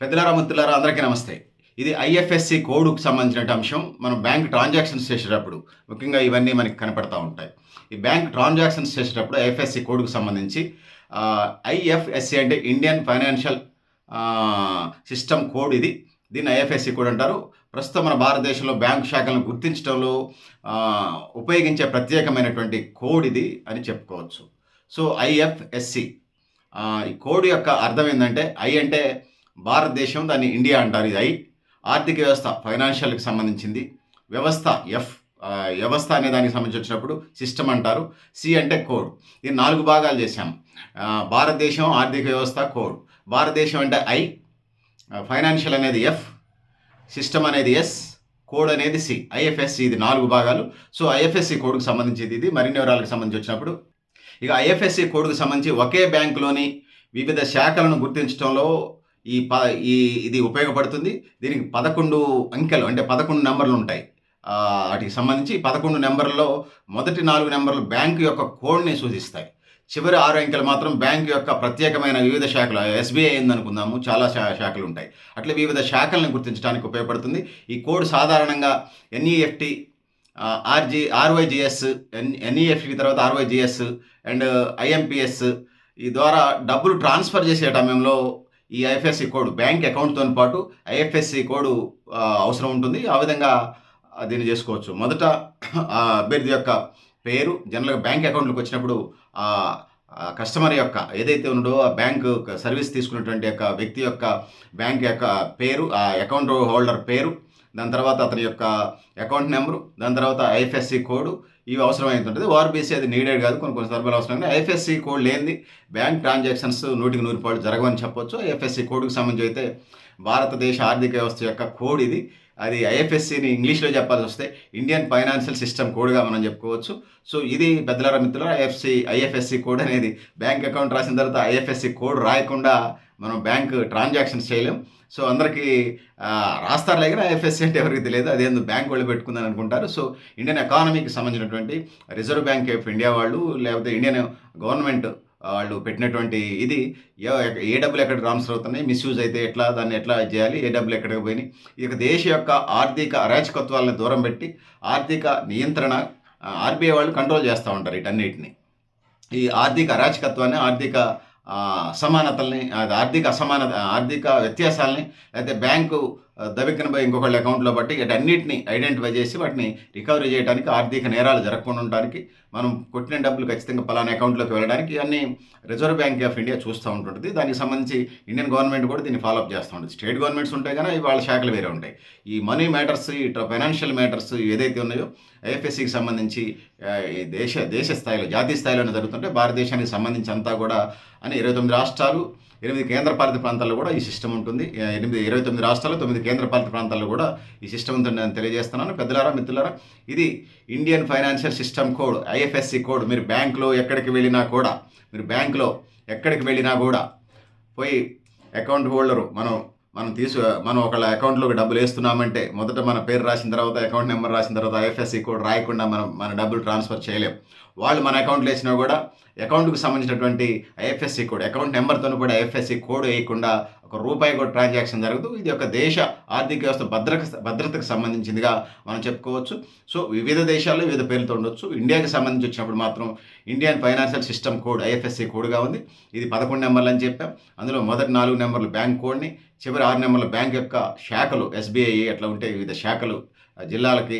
పెద్దలారా ముత్తులారా అందరికీ నమస్తే. ఇది ఐఎఫ్ఎస్సి కోడ్కు సంబంధించిన అంశం. మనం బ్యాంక్ ట్రాన్సాక్షన్స్ చేసేటప్పుడు ముఖ్యంగా ఇవన్నీ మనకి కనపడతా ఉంటాయి. ఈ బ్యాంక్ ట్రాన్సాక్షన్స్ చేసేటప్పుడు ఐఎఫ్ఎస్సి కోడ్కు సంబంధించి ఐఎఫ్ఎస్సి అంటే ఇండియన్ ఫైనాన్షియల్ సిస్టమ్ కోడ్ ఇది. దీన్ని ఐఎఫ్ఎస్సి కోడ్ అంటారు. ప్రస్తుతం మన భారతదేశంలో బ్యాంకు శాఖలను గుర్తించడంలో ఉపయోగించే ప్రత్యేకమైనటువంటి కోడ్ ఇది అని చెప్పుకోవచ్చు. So IFSC. ఈ కోడ్ యొక్క అర్థం ఏంటంటే ఐ అంటే భారతదేశం దాన్ని ఇండియా అంటారు ఇది. ఐ ఆర్థిక వ్యవస్థ ఫైనాన్షియల్కి సంబంధించింది. వ్యవస్థ ఎఫ్ వ్యవస్థ అనే దానికి సంబంధించి వచ్చినప్పుడు సిస్టమ్ అంటారు. సి అంటే కోడ్. ఇది నాలుగు భాగాలు చేశాం. భారతదేశం ఆర్థిక వ్యవస్థ కోడ్. భారతదేశం అంటే ఐ ఫైనాన్షియల్ అనేది ఎఫ్ సిస్టమ్ అనేది ఎస్ కోడ్ అనేది సి ఐఎఫ్ఎస్సి ఇది నాలుగు భాగాలు. సో ఐఎఫ్ఎస్సి కోడ్కి సంబంధించింది ఇది. మరిన్ని వివరాలకు సంబంధించి వచ్చినప్పుడు. ఇక ఐఎఫ్ఎస్సి కోడ్కు సంబంధించి ఒకే బ్యాంకులోని వివిధ శాఖలను గుర్తించడంలో ఈ ప ఈ ఇది ఉపయోగపడుతుంది. దీనికి పదకొండు అంకెలు అంటే పదకొండు నెంబర్లు ఉంటాయి. వాటికి సంబంధించి పదకొండు నెంబర్లలో మొదటి నాలుగు నెంబర్లు బ్యాంకు యొక్క కోడ్ని సూచిస్తాయి. చివరి ఆరు అంకెలు మాత్రం బ్యాంకు యొక్క ప్రత్యేకమైన వివిధ శాఖలు ఎస్బీఐ ఉందనుకుందాము చాలా శా శాఖలు ఉంటాయి. అట్లా వివిధ శాఖలను గుర్తించడానికి ఉపయోగపడుతుంది. ఈ కోడ్ సాధారణంగా NEFT RG RTGS N NEFT తర్వాత ఆర్వైజిఎస్ అండ్ ఐఎంపిఎస్ ఈ ద్వారా డబ్బులు ట్రాన్స్ఫర్ చేసే సమయంలో ఈ ఐఎఫ్ఎస్సి కోడ్ బ్యాంక్ అకౌంట్తో పాటు ఐఎఫ్ఎస్సి కోడ్ అవసరం ఉంటుంది. ఆ విధంగా దీన్ని చేసుకోవచ్చు. మొదట ఆ అభ్యర్థి యొక్క పేరు జనరల్గా బ్యాంక్ అకౌంట్లోకి వచ్చినప్పుడు ఆ కస్టమర్ యొక్క ఏదైతే ఉందో ఆ బ్యాంక్ సర్వీస్ తీసుకున్నటువంటి యొక్క వ్యక్తి యొక్క బ్యాంక్ యొక్క పేరు ఆ అకౌంట్ హోల్డర్ పేరు దాని తర్వాత అతని యొక్క అకౌంట్ నెంబరు దాని తర్వాత ఐఎఫ్ఎస్సి కోడ్ ఇవి అవసరమైతుంటుంది. ఓఆర్బీసీ అది నీడెడ్ కాదు కొన్ని కొన్ని సందర్భాలు అవసరం కానీ ఐఎఫ్ఎస్సి కోడ్ లేనిది బ్యాంక్ ట్రాన్సాక్షన్స్ నూటికి నూరు రూపాయలు జరగవని చెప్పొచ్చు. ఐఎఫ్ఎస్సి కోడ్కి సంబంధించి అయితే భారతదేశ ఆర్థిక వ్యవస్థ యొక్క కోడ్ ఇది. అది ఐఎఫ్ఎస్సిని ఇంగ్లీష్లో చెప్పాల్సి వస్తే ఇండియన్ ఫైనాన్షియల్ సిస్టమ్ కోడ్గా మనం చెప్పుకోవచ్చు. సో ఇది పెద్దలారా మిత్రుల ఐఎఫ్సి ఐఎఫ్ఎస్సి కోడ్ అనేది బ్యాంక్ అకౌంట్ రాసిన తర్వాత ఐఎఫ్ఎస్సి కోడ్ రాయకుండా మనం బ్యాంక్ ట్రాన్సాక్షన్స్ చేయలేం. సో అందరికీ రాస్తారు కానీ ఐఎఫ్ఎస్సి అంటే ఎవరికి తెలియదు. అదేందో బ్యాంక్ వాళ్ళు పెట్టుకుందని అనుకుంటారు. సో ఇండియన్ ఎకానమీకి సంబంధించినటువంటి రిజర్వ్ బ్యాంక్ ఆఫ్ ఇండియా వాళ్ళు లేకపోతే ఇండియన్ గవర్నమెంట్ వాళ్ళు పెట్టినటువంటి ఇది ఏ- డబ్బులు ఎక్కడ ట్రాన్స్ఫర్ అవుతున్నాయి మిస్యూజ్ అయితే ఎట్లా దాన్ని ఎట్లా చేయాలి ఏ డబ్బులు ఎక్కడికి పోయినాయి. ఈ యొక్క దేశ యొక్క ఆర్థిక అరాచకత్వాలను దూరం పెట్టి ఆర్థిక నియంత్రణ ఆర్బీఐ వాళ్ళు కంట్రోల్ చేస్తూ ఉంటారు వీటన్నిటిని. ఈ ఆర్థిక అరాచకత్వాన్ని ఆర్థిక అసమానతల్ని ఆర్థిక అసమానత ఆర్థిక వ్యత్యాసాలని లేకపోతే బ్యాంకు దబిక్కిన పోయి ఇంకొకళ్ళ అకౌంట్లో బట్టి వీటన్నిటిని ఐడెంటిఫై చేసి వాటిని రికవరీ చేయడానికి ఆర్థిక నేరాలు జరగకుండా ఉండడానికి మనం కొట్టిన డబ్బులు ఖచ్చితంగా పలానా అకౌంట్లోకి వెళ్ళడానికి అన్ని రిజర్వ్ బ్యాంక్ ఆఫ్ ఇండియా చూస్తూ ఉంటుంది దానికి సంబంధించి ఇండియన్ గవర్నమెంట్ కూడా దీన్ని ఫాలోఅప్ చేస్తూ ఉంటుంది. స్టేట్ గవర్నమెంట్స్ ఉంటాయి కానీ వాళ్ళ శాఖలు వేరే ఉంటాయి. ఈ మనీ మ్యాటర్స్ ఈ ఫైనాన్షియల్ మ్యాటర్స్ ఏదైతే ఉన్నాయో ఐఎఫ్ఎస్సికి సంబంధించి ఈ దేశ దేశ స్థాయిలో జాతీయ స్థాయిలోనే జరుగుతుంటే భారతదేశానికి సంబంధించి అంతా కూడా అని ఇరవై తొమ్మిది రాష్ట్రాలు ఎనిమిది కేంద్రపాలిత ప్రాంతాల్లో కూడా ఈ సిస్టమ్ ఉంటుంది. ఎనిమిది ఇరవై తొమ్మిది రాష్ట్రాలు తొమ్మిది కేంద్రపాలిత ప్రాంతాల్లో కూడా ఈ సిస్టమ్ ఉందని నేను తెలియజేస్తున్నాను. పెద్దలారా మిత్రులారా ఇది Indian financial system code IFSC code. మీరు బ్యాంకులో ఎక్కడికి వెళ్ళినా కూడా మీరు బ్యాంకులో ఎక్కడికి వెళ్ళినా కూడా పోయి అకౌంట్ హోల్డరు మనం మనం తీసు మనం ఒకళ్ళ అకౌంట్లోకి డబ్బులు వేస్తున్నామంటే మొదట మన పేరు రాసిన తర్వాత అకౌంట్ నెంబర్ రాసిన తర్వాత ఐఎఫ్ఎస్సి కోడ్ రాయకుండా మనం మన డబ్బులు ట్రాన్స్ఫర్ చేయలేం. వాళ్ళు మన అకౌంట్లో వేసినా కూడా అకౌంట్కు సంబంధించినటువంటి ఐఎఫ్ఎస్సి కోడ్ అకౌంట్ నెంబర్తో కూడా ఐఎఫ్ఎస్సి కోడ్ వేయకుండా ఒక రూపాయి కూడా ట్రాన్సాక్షన్ జరగదు. ఇది ఒక దేశ ఆర్థిక వ్యవస్థ భద్రత భద్రతకు సంబంధించిందిగా మనం చెప్పుకోవచ్చు. సో వివిధ దేశాల్లో వివిధ పేర్లతో ఉండొచ్చు. ఇండియాకి సంబంధించి వచ్చినప్పుడు మాత్రం Indian financial system code IFSC కోడ్గా ఉంది. ఇది పదకొండు నెంబర్లు అని చెప్పాం. అందులో మొదటి నాలుగు నెంబర్లు బ్యాంక్ కోడ్ని చివరి ఆరు నెంబర్ల బ్యాంక్ యొక్క శాఖలు ఎస్బీఐ అట్లా ఉంటే వివిధ శాఖలు జిల్లాలకి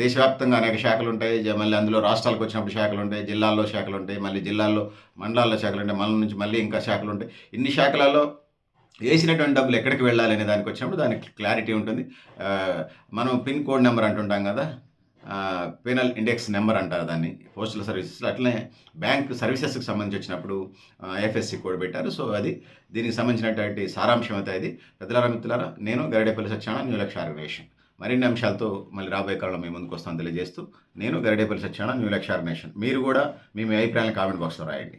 దేశవ్యాప్తంగా అనేక శాఖలు ఉంటాయి. మళ్ళీ అందులో రాష్ట్రాలకు వచ్చినప్పుడు శాఖలు ఉంటాయి. జిల్లాల్లో శాఖలు ఉంటాయి. మళ్ళీ జిల్లాల్లో మండలాల్లో శాఖలు ఉంటాయి. మండలం నుంచి మళ్ళీ ఇంకా శాఖలు ఉంటాయి. ఇన్ని శాఖలలో వేసినటువంటి డబ్బులు ఎక్కడికి వెళ్ళాలి అనే దానికి వచ్చినప్పుడు దానికి క్లారిటీ ఉంటుంది. మనం పిన్ కోడ్ నెంబర్ అంటుంటాం కదా పెనల్ ఇండెక్స్ నెంబర్ అంటారు దాన్ని పోస్టల్ సర్వీసెస్ అట్లనే బ్యాంక్ సర్వీసెస్కి సంబంధించి వచ్చినప్పుడు ఐఎఫ్ఎస్సి కోడ్ పెట్టారు. సో అది దీనికి సంబంధించినటువంటి సారాంశం అయితే ఇది పెద్దలారా మిత్రులారా నేను గరిడేపల్లి సత్యాన న్యూ లక్ష ఆర్గనైజేషన్ మరిన్ని అంశాలతో మళ్ళీ రాబోయే కాలంలో మీ ముందుకు వస్తాను తెలియజేస్తూ నేను గరిడేపల్లి సత్యాన న్యూ లక్ష ఆర్గనైజేషన్ మీరు కూడా మీ మీ అభిప్రాయాలను కామెంట్ బాక్స్లో రాయండి.